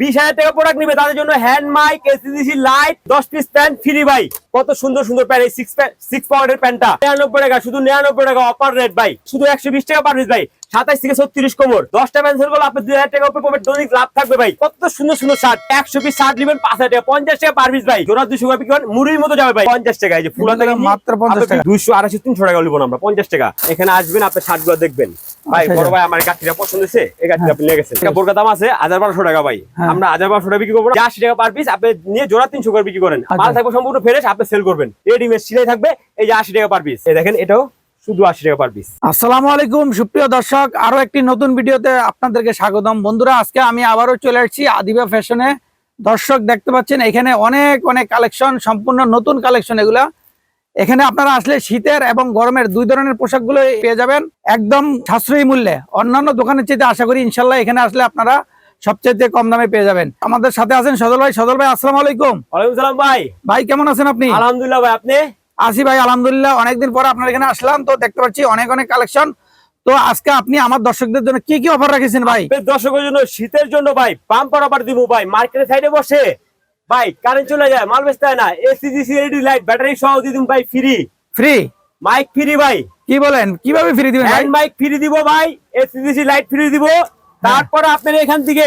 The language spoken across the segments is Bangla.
বিশ হাজার টাকা প্রোডাক্ট নিবে। তাদের জন্য হ্যান্ড মাইক এসিডিসি লাইট দশ পিস প্যান্ট ফ্রি ভাই। কত সুন্দর সুন্দর প্যান্ট এই সিক্স সিক্স পাউন্ডের প্যান্টটা। নিরানব্বই টাকা শুধু নিরানব্বই টাকা অপার রেট ভাই। শুধু একশো বিশ টাকা পার পিস ভাই। সাতাইশ থেকে ছত্রিশ কোমর। দশটা পেন্সিলগুলো আপনি দুই হাজার টাকা উপরে পাবেন দৈনিক লাভ থাকবে ভাই। কত সুন্দর সুন্দর শার্ট একশো পিস শার্ট নেবেন পাঁচ হাজার টাকা পঞ্চাশ টাকা পার পিস ভাই। জোড়া দুশো টাকা বিক্রি মুড়ির মতো যাবে ভাই পঞ্চাশ টাকা। এই যে ফুলা এগুলো মাত্র 50 টাকা। দুইশো আড়াইশো তিনশো টাকা লিবো আমরা পঞ্চাশ টাকা। এখানে আসবেন আপনার শার্টগুলো দেখবেন। ভাই আচ্ছা, বড় আচ্ছা। ভাই আমার গাছটা পছন্দ হয়েছে এই গাছটা আপনি গেছেন। এটা বোরকা দাম আছে হাজার বারোশো টাকা ভাই। হ্যাঁ। আমরা হাজার বারোশো টাকা বিক্রি করব। আশি টাকা পার পিস আপনি নিয়ে জোড়া তিনশো করে বিক্রি করেন। মাল আচ্ছা। থাকবে সম্পূর্ণ ফ্রেশ আপনি সেল করবেন। রেডিমেড সিলাই থাকবে, এই যে আশি টাকা পার পিস এই দেখেন, এটাও শুধু আশি টাকা পার পিস আলাইকুম, সুপ্রিয় দর্শক, আরও একটি নতুন ভিডিওতে আপনাদেরকে স্বাগতম। বন্ধুরা, আজকে আমি আবারও চলে আসছি আদিবা ফ্যাশনে। দর্শক, দেখতে পাচ্ছেন, এখানে অনেক অনেক কালেকশন, সম্পূর্ণ নতুন কালেকশন এগুলা। এখানে আপনারা আসলে শীতের এবং গরমের দুই ধরনের পোশাকগুলো পেয়ে যাবেন, একদম সাশ্রয়ী মূল্যে। অন্যান্য দোকানের চাইতে আশা করি, ইনশাল্লাহ এখানে আসলে আপনারা সবচেয়ে কম দামে পেয়ে যাবেন। আমাদের সাথে আছেন সদল ভাই। সদল ভাই আসসালামু আলাইকুম। ওয়ালাইকুম সালাম ভাই। ভাই কেমন আছেন আপনি? আলহামদুলিল্লাহ ভাই আপনি? আসি ভাই আলহামদুলিল্লাহ। অনেকদিন পর আপনার এখানে আসলাম তো দেখতে পাচ্ছি অনেক অনেক কালেকশন। তো আজকে আপনি আমার দর্শকদের জন্য কি কি অফার রেখেছেন ভাই? দর্শকের জন্য শীতের জন্য ভাই পাম্পার অফার দিব ভাই। মার্কেটের সাইডে বসে। ভাই কারেন্ট চলে যায় মাল বেচতে হয় না। এসিজিসি এলইডি লাইট ব্যাটারি সহ দিয়ে দিন ভাই ফ্রি ফ্রি মাইক ফ্রি ভাই। কি বলেন? কীভাবে ফ্রি দিবেন ভাই? মাইক ফ্রি দিব ভাই এসিজিসি লাইট ফ্রি দিব। তারপরে আপনার এখান থেকে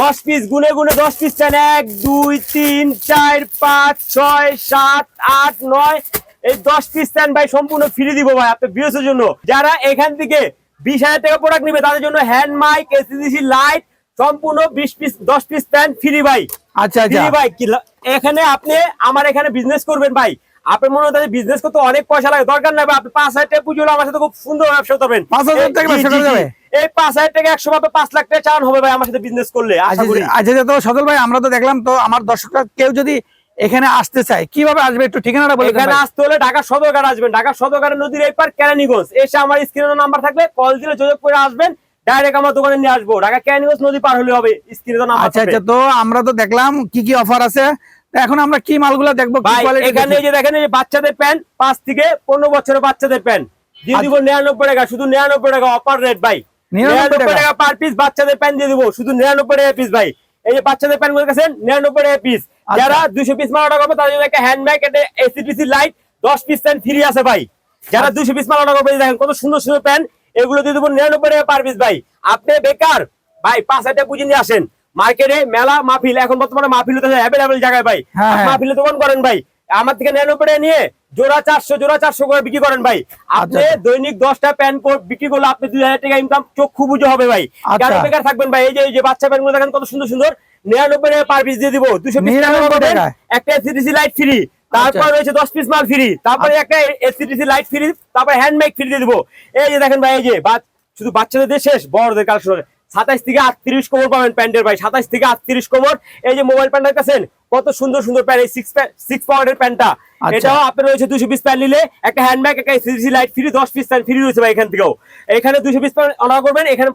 দশ পিস গুনে গুনে দশ পিস চান। এক দুই তিন চার পাঁচ ছয় সাত আট নয়। এই দশ পিস চান ভাই সম্পূর্ণ ফ্রি দিব ভাই আপনার বিরসের জন্য। যারা এখান থেকে বিশ হাজার টাকা প্রোডাক্ট নিবে তাদের জন্য হ্যান্ড মাইক এসিজিসি লাইট সম্পূর্ণ বিশ পিস দশ পিস প্যান্ট ফ্রি ভাই। আচ্ছা আচ্ছা। ফ্রি ভাই কি এখানে আপনি আমার এখানে বিজনেস করবেন ভাই। আপনার মনে হয় বিজনেস করতে অনেক পয়সা লাগে। দরকার নাই ভাই, আপনি পাঁচ হাজার টাকা পুঁজি আমার সাথে খুব সুন্দর ব্যবসা করবেন। পাঁচ হাজার টাকা? এই পাঁচ হাজার টাকা একশো ভাবে পাঁচ লাখ টাকা চালান হবে ভাই আমার সাথে বিজনেস করলে আচ্ছা আচ্ছা আচ্ছা, তো সদল ভাই আমরা তো দেখলাম তো আমার দর্শকরা কেউ যদি এখানে আসতে চায় কীভাবে আসবে একটু ঠিকানাটা বলে এখানে আসতে হলে ঢাকা সদরঘাট আসবেন। ঢাকা সদরঘাটের নদীর এই পার কেরানীগঞ্জ। এসে আমার স্ক্রিনের নাম্বার থাকলে কল দিলে যোগাযোগ করে আসবেন। ডাইরেক্ট আমার দোকানে নিয়ে আসব। ঢাকা কেরানীগঞ্জ নদী পার হলে হবে। স্ক্রিনে তো নাম্বার আচ্ছা আচ্ছা তো আমরা তো দেখলাম কি কি অফার আছে। এখন আমরা কি মালগুলো দেখব এখানে যে দেখেন এই বাচ্চাদের প্যান্ট পাঁচ থেকে পনেরো বছরের বাচ্চাদের প্যান্ট। দিয়ে দিব নিরানব্বই টাকা শুধু নিরানব্বই টাকা অফার রেট ভাই। 99 নিরানব্বই টাকা? টাকা পার পিস বাচ্চাদের প্যান্ট দিয়ে দিব। শুধু নিরানব্বই টাকা পিস ভাই। এই যে বাচ্চাদের প্যান্টগুলো গেছেন নিরানব্বই টাকা পিস। যারা দুশো পিস মাল অর্ডার করবে তাদের জন্য একটা হ্যান্ড একটা এসিপিসি লাইট দশ পিস প্যান্ট ফ্রি আছে ভাই। যারা আচ্ছা। দুশো পিস মাল অর্ডার করবে দেখেন কত সুন্দর সুন্দর প্যান্ট এগুলো দিয়ে দেবো নিরানব্বই টাকা পার পিস ভাই। আপনি বেকার ভাই পাঁচ হাজার টাকা পুঁজি নিয়ে আসেন। মার্কেটে মেলা মাহফিল এখন বর্তমানে মাহফিল অ্যাভেলেবেল জায়গায় ভাই। হ্যাঁ, হ্যাঁ। মাহফিলে দোকান করেন ভাই। আমার থেকে নিরানব্বই টাকা নিয়ে জোড়া চারশো জোড়া চারশো করে বিক্রি করেন ভাই। আপনি আচ্ছা। দৈনিক দশটা প্যান্ট বিক্রি করলে আপনি দুই হাজার টাকা ইনকাম চক্ষু বুঝে হবে ভাই। আচ্ছা। কেন বেকার থাকবেন ভাই? এই যে বাচ্চা প্যান্টগুলো দেখেন কত সুন্দর সুন্দর। নিরানব্বই টাকা পার পিস দিয়ে দিব দুশো পিস একটা এসিডিসি লাইট ফ্রি তারপর আচ্ছা। রয়েছে দশ পিস মাল ফ্রি তারপরে একটা এসিডিসি লাইট ফ্রি তারপরে হ্যান্ড মেক ফ্রি দিয়ে দিব। এই যে দেখেন ভাই এই যে শুধু বাচ্চাদের দিয়ে শেষ বড়দের কালেকশন। সাতাইশ থেকে আটত্রিশ কোমর পাবেন প্যান্টের ভাই সাতাইশ থেকে আটত্রিশ কোমর। এই যে মোবাইল প্যান্ট দেখতেছেন কত সুন্দর সুন্দর প্যান্ট এই সিক্স সিক্স পাউন্ডের প্যান্টটা। আচ্ছা। এটাও আপনার রয়েছে দুশো পিস প্যান্ট নিলে একটা হ্যান্ডব্যাগ একটা সিসি লাইট ফ্রি দশ পিস প্যান্ট ফ্রি রয়েছে ভাই এখান থেকেও। এখানে দুশো পিস প্যান্ট অর্ডার করবেন এখানে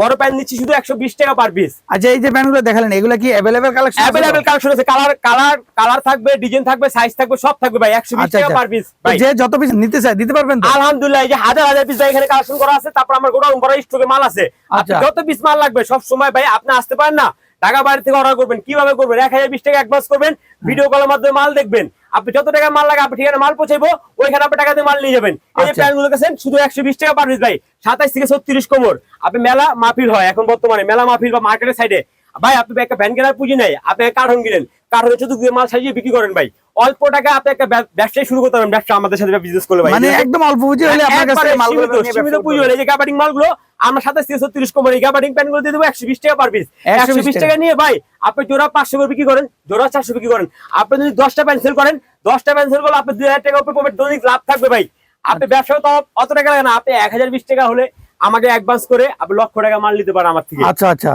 বড় প্যান্ট নিচ্ছি শুধু একশো বিশ টাকা পার পিস আচ্ছা এই যে প্যান্টগুলো দেখালেন এগুলো কি অ্যাভেলেবেল কালেকশন অ্যাভেলেবেল কালেকশন আছে কালার কালার কালার থাকবে ডিজাইন থাকবে সাইজ থাকবে সব থাকবে ভাই একশো বিশ আচ্ছা টাকা আচ্ছা। পার পিস ভাই। যে যত পিস নিতে চায় দিতে পারবেন তো? আলহামদুলিল্লাহ এই যে হাজার হাজার পিস ভাই এখানে কালেকশন করা আছে তারপর আমার গোডাউন বড় স্টকে মাল আছে। আচ্ছা। যত পিস মাল লাগবে সব সময় ভাই আপনি আসতে পারেন না। ঢাকা বাইরে থেকে অর্ডার করবেন। কীভাবে করবেন? এক হাজার বিশ টাকা অ্যাডভান্স করবেন। ভিডিও কলের মাধ্যমে মাল দেখবেন। আপনি যত টাকা মাল লাগে আপনি ঠিকানা মাল পৌঁছাবো ওইখানে আপনি টাকা দিয়ে মাল নিয়ে যাবেন। এই যে প্ল্যানগুলো গেছেন শুধু একশো বিশ টাকা পার পিস ভাই। সাতাইশ থেকে ছত্রিশ কোমর। আপনি মেলা মাহফিল হয় এখন বর্তমানে। মেলা মাহফিল বা মার্কেটের সাইডে ভাই আপনি একটা ভ্যান কেনার পুঁজি নাই আপনি কার্টন কিনেন। চতুর্দিকে মাল সাজিয়ে বিক্রি করেন ভাই? অল্প টাকা আপনি একটা ব্যবসায় শুরু করতে পারেন ব্যবসা আমাদের সাথে বিজনেস করলে ভাই। মানে একদম অল্প পুঁজি হলে আপনার কাছে মালগুলো সীমিত- পুঁজি হলে যে আমরা প্যান্টগুলো দিয়ে দেবো একশো বিশ টাকা পার পিস একশো বিশ টাকা। নিয়ে ভাই আপনি জোড়া পাঁচশো করে বিক্রি করেন জোড়া চারশো বিক্রি করেন। আপনি যদি দশটা প্যান্ট সেল করেন দশটা প্যান্ট সেল করলে আপনি দুই হাজার টাকা উপরে পাবেন দৈনিক লাভ থাকবে ভাই। আপনি ব্যবসা তো অত টাকা লাগে না আপনি এক হাজার বিশ টাকা হলে আমাকে অ্যাডভান্স করে আপনি লক্ষ টাকা মাল নিতে পারেন আমার থেকে। আচ্ছা আচ্ছা।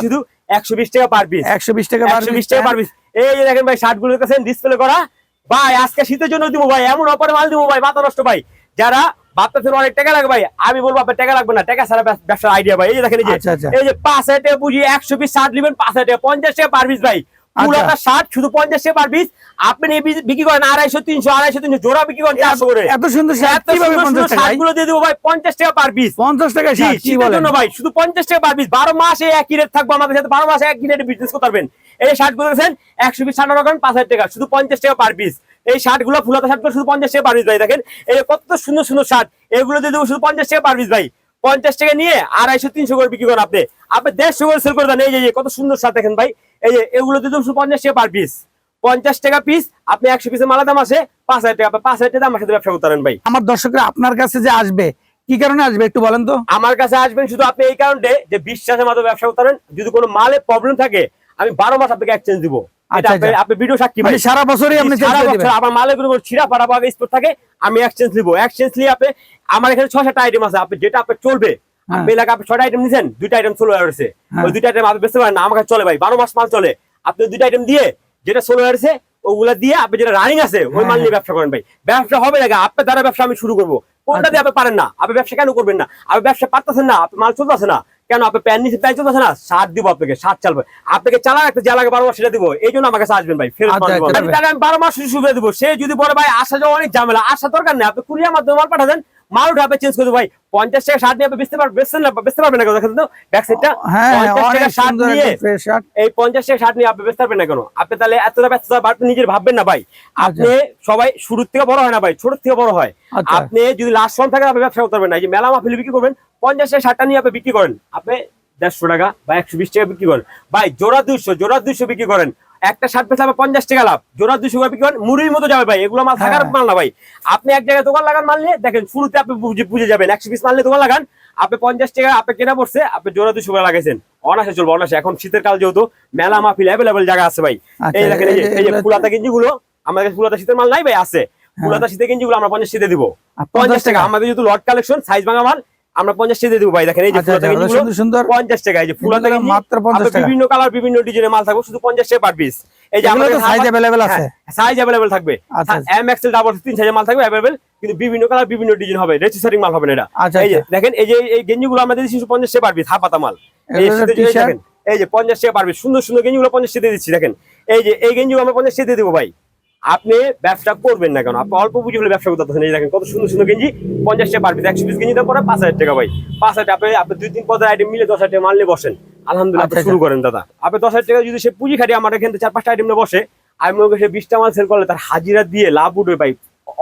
শুধু একশো বিশ টাকা পার পিস টাকা পার পার পিস এই যে দেখেন ভাই শার্টগুলো ডিসপ্লে করা। ভাই আজকে শীতের জন্য দিব ভাই এমন মাল দিব ভাই মাথা নষ্ট ভাই। যারা ভাবতেছেন অনেক টাকা লাগবে ভাই আমি বলব আপনার টাকা লাগবে না টাকা ছাড়া ব্যবসার আইডিয়া ভাই। এই যে দেখেন এই যে আচ্ছা, আচ্ছা। পাঁচ হাজার টাকা পুঁজি একশো পিস শার্ট নেবেন পাঁচ হাজার টাকা পঞ্চাশ টাকা পার পিস ভাই। পুরোটা শার্ট শুধু পঞ্চাশ টাকা পার পিস আপনি বিক্রি করেন আড়াইশো তিনশো আড়াইশো তিনশো জোড়া বিক্রি করেন চারশো করে। এত সুন্দর ভাই? শার্টগুলো দিয়ে দেবো ভাই পঞ্চাশ টাকা পার পিস পঞ্চাশ টাকা জি শার্ট কি শীতের জন্য ভাই শুধু পঞ্চাশ টাকা পার পিস বারো মাস এই একই রেট থাকব আমাদের সাথে বারো মাস একই রেটে বিজনেস করতে পারবেন। এই শার্টগুলো দেখেন একশো পিস ষাট পাঁচ হাজার টাকা শুধু পঞ্চাশ টাকা পার পিস এই শার্টগুলো ফুলাতা শার্ট শুধু পঞ্চাশ টাকা পার পিস ভাই দেখেন। এই কত সুন্দর সুন্দর শার্ট এগুলো দিয়ে দেবো শুধু পঞ্চাশ টাকা পার পিস ভাই। পঞ্চাশ টাকা নিয়ে আড়াইশো তিনশো করে বিক্রি করেন আপনি। আপনি দেড়শো করে সেল করে দেন। এই যে কত সুন্দর শার্ট দেখেন ভাই। এই যে এগুলো দেবো শুধু পঞ্চাশ টাকা পার পিস পঞ্চাশ টাকা পিস আপনি একশো পিসের মালা দাম আছে পাঁচ হাজার টাকা পাঁচ হাজার টাকা আমার সাথে ব্যবসা করতে পারেন ভাই। আমার দর্শকরা আপনার কাছে যে আসবে কি কারণে আসবে একটু বলেন তো? আমার কাছে আসবেন শুধু আপনি এই কারণে যে বিশ্বাসের মাধ্যমে ব্যবসা করতে পারেন। যদি কোনো মালে প্রবলেম থাকে আমি বারো মাস আপনাকে এক্সচেঞ্জ দিব। আপনি-। ভিডিও সাক্ষী মানে সারা বছরই আপনি সারা বছর আমার মালে কোনো ছিঁড়া ফাড়া বা স্পট থাকে আমি এক্সচেঞ্জ নিব। এক্সচেঞ্জ নিয়ে আপনি আমার এখানে ছয় সাতটা আইটেম আছে। আপনি যেটা আপনার চলবে হ্যাঁ। আপনি এলাকা আপনি ছয়টা আইটেম নিছেন দুইটা আইটেম চলে আসছে হ্যাঁ। ওই দুইটা আইটেম আপনি বেচতে পারেন না আমার কাছে চলে ভাই। বারো মাস মাল চলে। আপনি দুইটা আইটেম দিয়ে যেটা চলে আসছে ওগুলা দিয়ে আপনি যেটা রানিং আছে ওই হ্যাঁ, মাল নিয়ে ব্যবসা করেন ভাই। ব্যবসা হবে না আপনার দ্বারা ব্যবসা আমি শুরু করব। কোনটা আচ্ছা। দিয়ে আপনি পারেন না? আপনি ব্যবসা কেন করবেন না? আপনি ব্যবসা পারতেছেন না আপনি মাল চলতেছে না। কেন আপনি প্যান নিচে প্যান চলতেছে না? সার দিব আপনাকে সার চালবে। আপনাকে চালা একটা যা লাগে বারো মাস সেটা দিব এই জন্য আমাকে কাছে আসবেন ভাই ফেরত আচ্ছা। আচ্ছা, আমি আমি বারো মাস সুবিধা দিব। সে যদি বলে ভাই আসা যাওয়া অনেক ঝামেলা আসা দরকার নেই। আপনি কুরিয়ার মাধ্যমে মাল পাঠাবেন মাল উঠে আপনি চেঞ্জ করে ভাই। পঞ্চাশ টাকা শার্ট নিয়ে আপনি বেচতে পারবেন বেচছেন না বেচতে পারবেন না কেন? দেখেন তো ব্যাক সাইডটা পঞ্চাশ টাকা শার্ট নিয়ে এই পঞ্চাশ টাকা শার্ট নিয়ে আপনি বেচতে পারবেন না কেন? আপনি তাহলে এতটা ব্যস্ততা আপনি নিজের ভাববেন না ভাই। আপনি সবাই শুরুর থেকে বড় হয় না ভাই ছোট থেকে বড় হয়। আচ্ছা। আপনি যদি লাস্ট ফর্ম থাকে আপনি ব্যবসা করতে পারবেন না। এই যে মেলা মাহফিলে বিক্রি করবেন পঞ্চাশ টাকা শার্টটা নিয়ে আপনি বিক্রি করেন। আপনি দেড়শো টাকা বা একশো বিশ টাকা বিক্রি করেন। ভাই জোড়া দুইশো জোড়া দুইশো বিক্রি করেন। একটা শার্ট আপনি পঞ্চাশ টাকা লাভ। জোড়া করে বিক্রি করেন মুড়ির মতো যাবে ভাই। এগুলো মাল থাকার হ্যাঁ। মাল না ভাই। আপনি এক জায়গায় দোকান লাগান মাল নিয়ে দেখেন শুরুতে আপনি বুঝে যাবেন। একশো পিস মাল নিয়ে দোকান লাগান আপনি পঞ্চাশ টাকা আপনি কেনা পড়ছে আপনি জোড়া দুশো করে লাগাইছেন। অনাসে চলবে অনাসে এখন শীতের কাল যেহেতু মেলা মাহফিল অ্যাভেলেবেল জায়গা আছে ভাই। আচ্ছা, এই দেখেন এই যে- ফুলাতা গেঞ্জি গুলো আমাদের কাছে ফুলাতা শীতের মাল নাই ভাই আছে। ফুলাতা শীতের গেঞ্জি গুলো আমরা পঞ্চাশ শীতে দিব। পঞ্চাশ টাকা? আমাদের যেহেতু লট কালেকশন সাইজ ভাঙা মাল আমরা পঞ্চাশ টাকা দিব ভাই দেখেন এই যে আচ্ছা, আচ্ছা, সুন্দর সুন্দর। পঞ্চাশ টাকা এই যে এগুলো গেঞ্জি মাত্র 50 আপনার টাকা। বিভিন্ন কালার বিভিন্ন ডিজাইনের মাল থাকবে শুধু পঞ্চাশ টাকা পার পিস এই যে আমাদের তো size আছে? সাইজ অ্যাভেলেবেল থাকবে। এম এক্সেল ডাবল তিন সাইজের মাল থাকবে অ্যাভেলেবেল কিন্তু বিভিন্ন কালার বিভিন্ন ডিজাইন হবে রেজিস্টারিং মাল হবে না এটা। আচ্ছা, এই যে। দেখেন এই যে এই গেঞ্জি গুলো আমাদের দিচ্ছি পঞ্চাশ টাকা পার পিস হাফাতা মাল। এই দেখেন এই যে পঞ্চাশ টাকা পারবে সুন্দর সুন্দর গেঞ্জি গুলো পঞ্চাশ টাকা দিচ্ছি দেখেন। এই যে এই গেঞ্জি আমরা পঞ্চাশ টাকা দিয়ে দেবো ভাই। আপনি ব্যবসা করবেন না কেন? আপনি অল্প পুঁজি হলে ব্যবসা করতে পারছেন। এই দেখেন কত সুন্দর সুন্দর গেঞ্জি পঞ্চাশ টাকা পারবে একশো পিস গেঞ্জি দাম পরে পাঁচ হাজার টাকা ভাই। পাঁচ হাজার টাকা আপনি আপনি দুই তিন পদের আইটেম মিলে দশ হাজার টাকা মানলে বসেন। আলহামদুলিল্লাহ আপনি আচ্ছা, শুরু করেন দাদা। আপনি দশ হাজার টাকা যদি সে পুঁজি খাটিয়ে আমার এখান থেকে চার পাঁচটা আইটেম বসে আমি মনে করি সে বিশটা মাল সেল করলে তার হাজিরা দিয়ে লাভ উঠবে ভাই।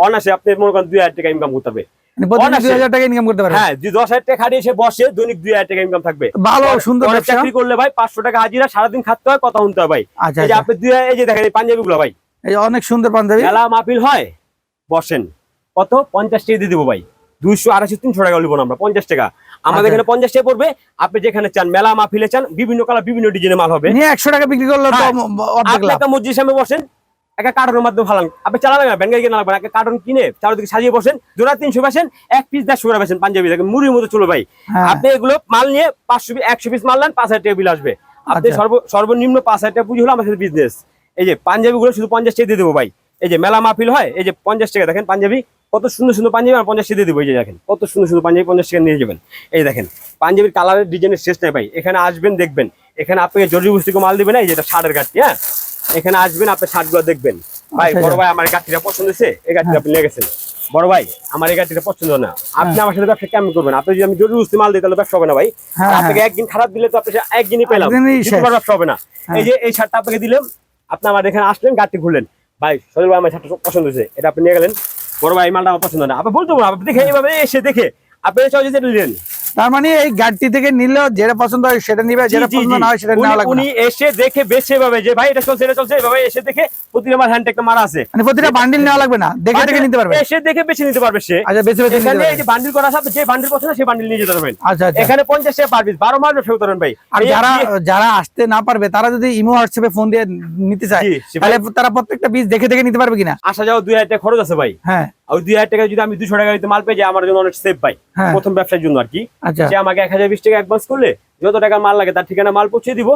অনাসে আপনি মনে করেন দুই হাজার টাকা ইনকাম করতে হবে মানে প্রতিদিন অনায়াসে। 2000 টাকা ইনকাম করতে পারবেন হ্যাঁ দশ হাজার টাকা খাটিয়ে সে বসে দৈনিক দুই হাজার টাকা ইনকাম থাকবে। ভালো সুন্দর চাকরি করলে ভাই পাঁচশো টাকা হাজিরা সারাদিন খাটতে হয় কথা শুনতে হয় ভাই। আচ্ছা এই যে আচ্ছা। আপনি দুই এই যে দেখেন পাঞ্জাবি গুলো ভাই। এই অনেক সুন্দর পাঞ্জাবি মেলা মাহফিল হয় বসেন। কত? পঞ্চাশ টাকা দিয়ে দিবো ভাই। দুইশো আড়াইশো তিনশো টাকা লিবো আমরা পঞ্চাশ টাকা। আমাদের আচ্ছা। এখানে পঞ্চাশ টাকা পড়বে আপনি যেখানে চান মেলা মাহফিলে চান বিভিন্ন কালার বিভিন্ন ডিজাইনের মাল হবে। একশো টাকা বিক্রি করলে হ্যাঁ। একটা মসজিদ সামনে বসেন একটা কার্টনের মাধ্যমে ফালান। আপনি চালাবেন না ব্যাংকে কিনে লাগবেন একটা কার্টন কিনে চারিদিকে সাজিয়ে বসেন জোড়া তিনশো বেসেন এক পিস দেড়শো করে বেসেন পাঞ্জাবি। দেখেন মুড়ির মতো চলো ভাই। হ্যাঁ। আপনি এগুলো মাল নিয়ে পাঁচশো একশো পিস মাল নেন পাঁচ হাজার টাকা বিল আসবে। আপনি আচ্ছা। সর্ব সর্বনিম্ন পাঁচ হাজার টাকা পুঁজি হলো আমাদের বিজনেস এই যে পাঞ্জাবি গুলো শুধু পঞ্চাশ টাকা দিয়ে দেবো ভাই। এই যে মেলা মাহফিল হয় এই যে পঞ্চাশ টাকা দেখেন পাঞ্জাবি কত সুন্দর সুন্দর পাঞ্জাবি আর পঞ্চাশ টাকা দিয়ে দেবো এই যে দেখেন কত সুন্দর সুন্দর পাঞ্জাবি পঞ্চাশ টাকা নিয়ে যাবেন। এই দেখেন পাঞ্জাবির কালারের ডিজাইনের শেষ নেই ভাই। এখানে আসবেন দেখবেন। এখানে আপনাকে জরুরি বস্তুকে মাল দিবে না এই যেটা শার্টের গাঠটি হ্যাঁ? এখানে আসবেন আপনি শার্টগুলো দেখবেন। ভাই আচ্ছা, বড় আচ্ছা। ভাই আমার এই পছন্দ হয়েছে এই গাঠটিটা আপনি নিয়ে গেছেন। বড় ভাই আমার এই গাঠটিটা পছন্দ না। আপনি আমার সাথে ব্যবসা কেমন করবেন? আপনি যদি আমি জরুরি বস্তু মাল দিই তাহলে ব্যবসা হবে না ভাই। হ্যাঁ, আপনাকে একদিন খারাপ দিলে তো আপনি একদিনই পেলাম। ব্যবসা হবে না। হ্যাঁ। এই যে এই শার্টটা আপনাকে দিলাম আপনি আমার এখানে আসলেন, গাড়িটি ঘুরলেন ভাই সজল ভাই আমার শার্টটা পছন্দ হয়েছে। এটা আপনি নিয়ে গেলেন। বড় ভাই মালটা আমার পছন্দ না। আপনি বলতে আপনি দেখে এইভাবে এসে দেখে। আপনি চয়েস যেটা নিলেন তার মানে এই গাড়িটি থেকে নিলেও যেটা পছন্দ হয় সেটা নিবে যেটা পছন্দ না হয় সেটা নেওয়া লাগবে উনি এসে দেখে বেছে ভাবে যে ভাই এটা চলছে এটা চলছে। এভাবে এসে দেখে প্রতিটা আমার হ্যান্ড মারা আছে। মানে প্রতিটা বান্ডিল নেওয়া লাগবে না। দেখে দেখে নিতে পারবে। এসে দেখে বেছে নিতে পারবে সে। আচ্ছা বেছে বেছে এখানে এই যে বান্ডিল করা আছে যে বান্ডিল পছন্দ সেই বান্ডিল নিয়ে যেতে পারবেন। আচ্ছা আচ্ছা। এখানে পঞ্চাশ টাকা পার পিস বারো মাস ব্যবসা করতে ভাই। আর যারা যারা আসতে না পারবে তারা যদি ইমো হোয়াটসঅ্যাপে ফোন দিয়ে নিতে চায় তাহলে তারা প্রত্যেকটা পিস দেখে দেখে নিতে পারবে কিনা? আসা যাওয়া দুই হাজার টাকা খরচ আছে ভাই। হ্যাঁ। ওই দুই হাজার টাকা যদি আমি দুশো টাকা দিতে মাল পেয়ে যাই আমার জন্য অনেক সেফ ভাই হ্যাঁ। প্রথম ব্যবসার জন্য আর কি। আচ্ছা। সে আমাকে এক হাজার বিশ টাকা অ্যাডভান্স করলে যত টাকা মাল লাগে তার ঠিকানা মাল পৌঁছে দিব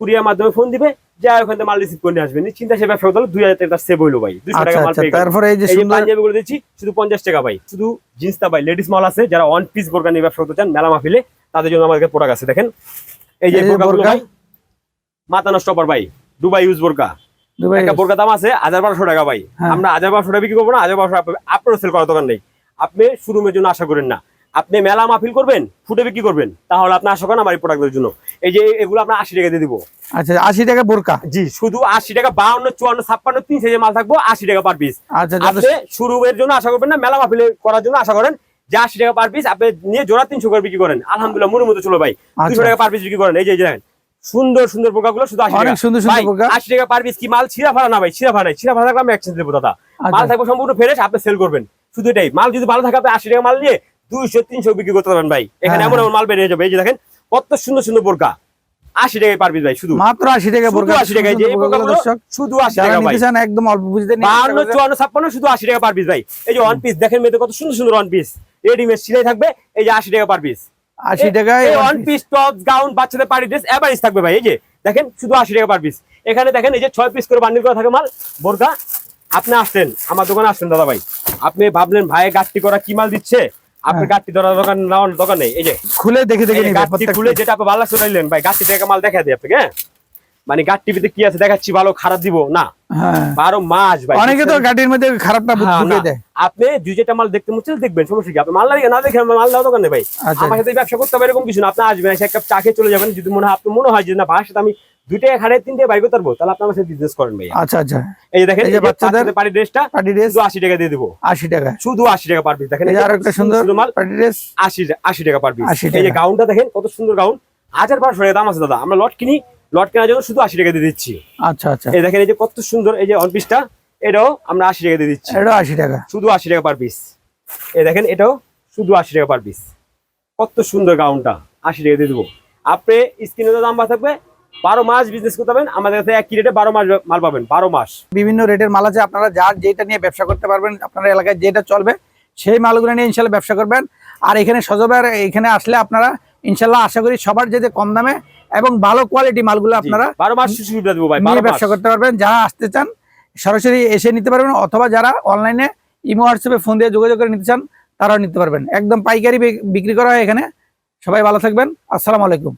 কুরিয়ার মাধ্যমে ফোন দিবে যা ওখান থেকে মাল রিসিভ করে আসবে। নিশ্চিন্তা সে ব্যবসা করতে দুই হাজার টাকা সেভ হইল ভাই। দুশো আচ্ছা টাকা মাল আচ্ছা। তারপরে এই যে যে পাঞ্জাবি গুলো দিচ্ছি শুধু পঞ্চাশ টাকা ভাই। শুধু জিন্সটা ভাই লেডিস মাল আছে। যারা ওয়ান পিস বোরকা নিয়ে ব্যবসা করতে চান মেলা মাহফিলে তাদের জন্য আমাদের প্রোডাক্ট আছে। দেখেন এই যে যে বোরকা। ভাই মাথা নষ্ট ভাই দুবাই ইউজ বোরকা। একটা বোরকা দাম আছে হাজার বারোশো টাকা ভাই। হ্যাঁ। আমরা হাজার বারোশো টাকা বিক্রি করব না হাজার বারোশো আপনার সেল করার দোকান নেই। আপনি শোরুমের জন্য আশা করেন না। আপনি মেলা মাহফিল করবেন ফুটে বিক্রি করবেন তাহলে আপনি আশা করেন আমার এই প্রোডাক্টের জন্য। এই যে এগুলো আপনার আশি টাকা দিয়ে দিব। আচ্ছা আশি টাকা বোরকা? জি শুধু আশি টাকা বাউন্ন চুয়ান্ন ছাপ্পান্ন তিন সাইজের মাল থাকব আশি টাকা পার পিস আচ্ছা যাদের আপনি শুরুমের জন্য আশা করবেন না মেলা মাহফিল করার জন্য আশা করেন যে আশি টাকা পার পিস আপনি নিয়ে জোড়া তিনশো করে বিক্রি করেন। আলহামদুলিল্লাহ মনের মতো চলো ভাই। আচ্ছা। দুশো টাকা পার পিস বিক্রি করেন। এই যে এই যে দেখেন সুন্দর সুন্দর পোকাগুলো শুধু আশি অনেক টাকা। সুন্দর সুন্দর ভাই, আশি টাকা পার পিস কি মাল? ছিঁড়া ফাড়া না ভাই ছিঁড়া ফাড়া নাই। ছিঁড়া ফাড়া থাকলে আমি দেবো দাদা। আচ্ছা। মাল থাকবে সম্পূর্ণ ফ্রেশ আপনি সেল করবেন। শুধু এটাই। মাল যদি ভালো থাকে আপনি আশি টাকা মাল নিয়ে দুইশো তিনশো বিক্রি করতে পারবেন ভাই। এখানে হ্যাঁ। এমন এমন মাল বেরিয়ে যাবে। এই যে দেখেন কত সুন্দর সুন্দর পোকা আশি টাকায় পার পিস ভাই শুধু। মাত্র আশি টাকা আশি টাকায় শুধু আশি টাকা ভাই। নিতে চান একদম অল্প বুঝতে বাহান্ন চুয়ান্ন ছাপ্পান্ন শুধু আশি টাকা পার পিস ভাই। এই যে ওয়ান পিস দেখেন মেয়েদের কত সুন্দর সুন্দর ওয়ান পিস রেডিমেড সিলাই থাকবে এই যে আশি টাকা পার পিস আশি টাকায় ওয়ান পিস টপ গাউন বাচ্চাদের পার্টি ড্রেস এভারেজ থাকবে ভাই এই যে দেখেন শুধু আশি টাকা পার পিস এখানে দেখেন এই যে ছয় পিস করে বান্ডিল করা থাকে মাল। বোরকা আপনি আসছেন আমার দোকানে আসছেন দাদা ভাই। আপনি ভাবলেন ভাই গাঠটি করা কি মাল দিচ্ছে? আপনি হ্যাঁ। গাঠটি ধরার দোকান নেওয়ার দোকান নেই এই যে। খুলে দেখে দেখে প্রত্যেকটা। খুলে যেটা আপনি ভালো লাগছে ভাই গাঠটি থেকে মাল দেখা দিই আপনাকে হ্যাঁ? মানে গাঠ টিভিতে কি আছে দেখাচ্ছি ভালো খারাপ দিব না। হ্যাঁ। বারো মাস ভাই অনেকে তো গাড়ির মধ্যে খারাপটা হ্যাঁ, দেয়। আপনি দুই যেটা মাল দেখতে মুচ্ছে দেখবেন সমস্যা কি? আপনি মাল লাগে না দেখে মাল দেওয়া দোকানে ভাই। আচ্ছা। আমার সাথে ব্যবসা করতে হবে এরকম কিছু না। আপনি আসবেন এসে এক কাপ চা খেয়ে চলে যাবেন। যদি মনে হয় আপনি মনে হয় যে না সাথে আমি দুইটা তিনটে বাইক তাহলে আপনি আমার সাথে বিজনেস করেন ভাই আচ্ছা আচ্ছা। এই যে দেখেন এই যে বাচ্চাদের- পার্টি ড্রেসটা পার্টি ড্রেস শুধু আশি টাকা দিয়ে দিবো। আশি টাকা। শুধু আশি টাকা পার পিস দেখেন এই আরও একটা সুন্দর মাল পার্টি ড্রেস টাকা পার পিস এই যে গাউনটা দেখেন কত সুন্দর গাউন হাজার পাঁচশো টাকা দাম আছে দাদা। আমরা লট কিনি লট কেনার জন্য শুধু আশি টাকা দিয়ে দিচ্ছি। আচ্ছা আচ্ছা। এই দেখেন এই যে কত সুন্দর এই যে অন পিসটা এটাও আমরা আশি টাকা দিয়ে দিচ্ছি। এটা আশি টাকা। শুধু আশি টাকা পার পিস এই দেখেন এটাও শুধু আশি টাকা পার পিস কত সুন্দর গাউনটা আশি টাকা দিয়ে দেবো। আপনি স্ক্রিনে তো দাম থাকবে বারো মাস বিজনেস করতে পারবেন। আমাদের কাছে এক রেটে বারো মাস মাল পাবেন বারো মাস। বিভিন্ন রেটের মাল আছে। আপনারা যার যেটা নিয়ে ব্যবসা করতে পারবেন আপনার এলাকায় যেটা চলবে সেই মালগুলো নিয়ে ইনশাল্লাহ ব্যবসা করবেন। আর এখানে সজবের এখানে আসলে আপনারা ইনশাল্লাহ আশা করি সবার যেতে কম দামে এবং ভালো কোয়ালিটি মালগুলো আপনারা বারো মাস সুবিধা দেবো ভাই ব্যবসা করতে পারবেন। যারা আসতে চান সরাসরি এসে নিতে পারবেন, অথবা যারা অনলাইনে ইমো হোয়াটসঅ্যাপে ফোন দিয়ে যোগাযোগ করে নিতে চান, তারাও নিতে পারবেন। একদম পাইকারি বিক্রি করা হয় এখানে। সবাই ভালো থাকবেন। আসসালামু আলাইকুম।